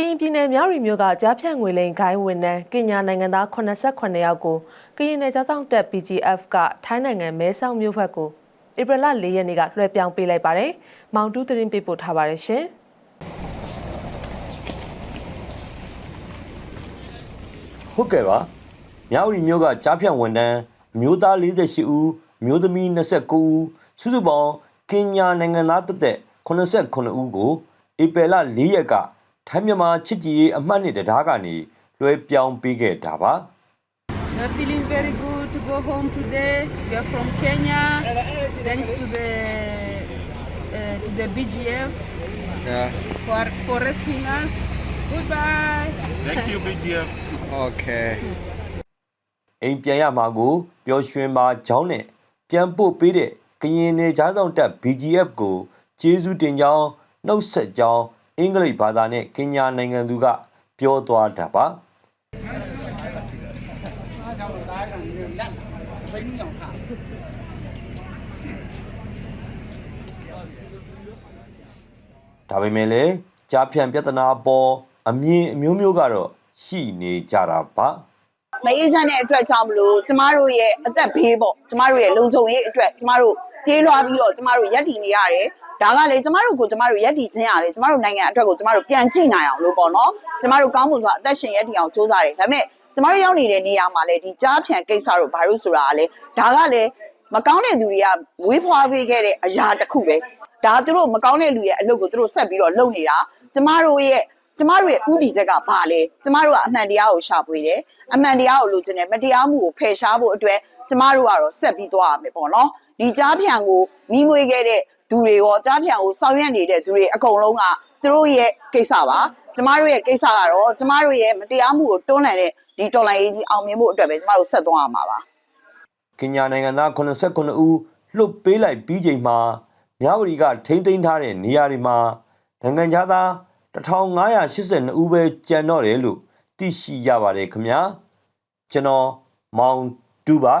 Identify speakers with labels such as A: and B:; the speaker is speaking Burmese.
A: ရင်ပြည်နယ်မြောက်ရီမြို့ကကြားဖြတ်ငွေလိန်ဂိုင်းဝန်ထမ်းကင်ညာနိုင်ငံသား89ယောက်ကိုကရင်နယ်ကြားဆောင်တပ် PGF ကထိုင်းနိုင်ငံမဲဆောက်မြို့ဘက်ကိုဧပြီလ4ရက်နေ့ကလွှဲပြောင်းပေးလိုက်ပါတယ်။မောင်တူးသတင်းပေးပို့ထားပါတယ်ရှင်။
B: ဟုတ်ကဲ့ပါမြောက်ရီမျိုးကကြားဖြတ်ဝန်တန်းအမျိုးသား48ဦးအမျိုးသမီး29ဦးစုစုပေါင်းကင်ညာနိုင်ငံသားတက်သက်89ဦးကိုဧပြီလ4ရက်က ထိုင်းမြန်မာချစ်ကြည်ရေးအမှတ်နှစ်တရားကနေလွှဲပြောင်းပေးခဲ့တာပါ
C: We're feeling very good to go home today. We are from Kenya. Thanks to the uh, to the BGF
D: Yeah.
C: for for rescuing us. Goodbye.
E: Thank you, BGF.
D: Okay.
B: အိမ်ပြန်ရမှာကိုပျော်ရွှင်ပါကြောင်းနဲ့ပြန်ပို့ပေးတဲ့ကရင်နယ်ကြားဆောင်တပ် BGF ကိုကျေးဇူးတင်ကြောင်းနှုတ်ဆက်ကြောင်း အင်္ဂလိပ်ဘာသာနဲ့ကင်ညာနိုင်ငံသူကပြောသွားတာပါဒါပေမဲ့လည်းကြားဖြန့်ပြဿနာအပေါ်အမြင်အမျိုးမျိုးကတော့ရှိနေကြတာပါ
F: မအေးချမ်းတဲ့အတွက်ကြောင့်မလို့ကျမတို့ရဲ့အသက်ဘေးပေါ့ကျမတို့ရဲ့လုံခြုံရေးအတွက်ကျမတို့ ပြေးလွှားပြီးတော့ကျမတို့ရက်တည်နေရတယ်ဒါကလေကျမတို့ကိုကျမတို့ရက်တည်ခြင်းရတယ်ကျမတို့နိုင်ငံအတွက်ကိုကျမတို့ပြန်ကြည့်နိုင်အောင်လို့ပေါ့နော်ကျမတို့ကောင်းမှုဆိုတာအသက်ရှင်ရက်တည်အောင်စူးစမ်းတယ်ဒါပေမဲ့ကျမတို့ရောက်နေတဲ့နေရာမှာလေဒီကြားဖြန်ကိစ္စတို့ဘာလို့ဆိုတာကလေဒါကလေမကောင်းတဲ့သူတွေကဝေးဖွားပေးခဲ့တဲ့အရာတစ်ခုပဲဒါသူတို့မကောင်းတဲ့လူရဲ့အလုပ်ကိုသူတို့ဆက်ပြီးတော့လုပ်နေတာကျမတို့ရဲ့ ကျမတို့ရဲ့ဥတီချက်ကဘာလဲကျမတို့ကအမှန်တရားကိုရှာဖွေတယ်အမှန်တရားကိုလိုချင်တယ်မတရားမှုကိုဖယ်ရှားဖို့အတွက်ကျမတို့ကတော့ဆက်ပြီးသွားရမယ်ပေါ့နော်ဒီကြားဖြန်ကိုမိမွေးခဲ့တဲ့သူတွေရောကြားဖြန်ကိုဆောင်ရွက်နေတဲ့သူတွေအကုန်လုံးကသူတို့ရဲ့ကိစ္စပါကျမတို့ရဲ့ကိစ္စကတော့ကျမတို့ရဲ့မတရားမှုကိုတွန်းလှန်တဲ့ဒီတော်လိုင်းရေးကြီးအောင်မြင်ဖို့အတွက်ပဲကျမတို့ဆက်သွားရမှာပါ
B: ကင်ညာနိုင်ငံသား89ဦးလွတ်ပေးလိုက်ပြီးချိန်မှာမြဝတီကထိမ့်သိမ်းထားတဲ့နေရာတွေမှာနိုင်ငံသား 1582ဦးပဲကျန်တော့တယ်လို့သိရှိရပါတယ်ခင်ဗျာကျွန်တော်မောင်တူပါ